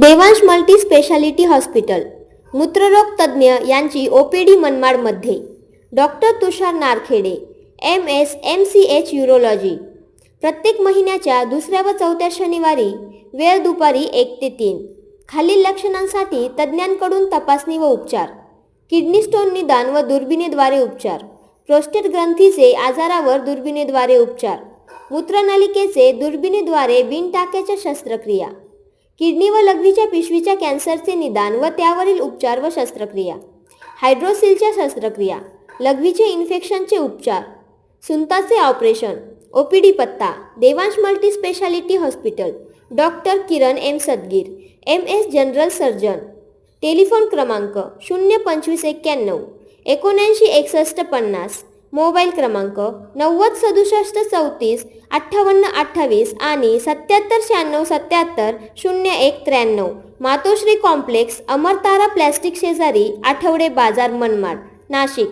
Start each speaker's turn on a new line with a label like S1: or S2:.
S1: Devansh multi speciality hospital मूत्ररोग तज्ज्ञ यांची OPD मनमाडमध्ये. Doctor Tushar Narkhede M S M C H urology. प्रत्येक महिन्याच्या दुसऱ्या व चौथ्या शनिवारी वेळ दुपारी एक ते तीन. खालील लक्षणांसाठी तज्ज्ञांकडून तपासणी व उपचार. किडनी स्टोन निदान व दुर्बिणीद्वारे उपचार. प्रोस्टेट ग्रंथीचे आजारावर दुर्बिणीद्वारे उपचार. मूत्रनलिकेचे दुर्बिणीद्वारे बिनटाक्याच्या शस्त्रक्रिया. किडनी व लघवीच्या पिशवीच्या कॅन्सरचे निदान व त्यावरील उपचार व शस्त्रक्रिया. हायड्रोसिलच्या शस्त्रक्रिया लघवीचे इन्फेक्शनचे उपचार सुंताचे ऑपरेशन ओपीडी पत्ता Devansh multi speciality hospital doctor Kiran M Sadgir M S general surgeon telephone क्रमांक शून्य पंचवीस एक्क्याण्णव एकोणऐंशी एकसष्ट पन्नास मोबाईल क्रमांक नव्वद सदुसष्ट चौतीस अठ्ठावन्न अठ्ठावीस आणि सत्याहत्तर शहाण्णव सत्याहत्तर शून्य एक त्र्याण्णव. मातोश्री कॉम्प्लेक्स अमरतारा प्लॅस्टिक शेजारी आठवडे बाजार मनमाड नाशिक.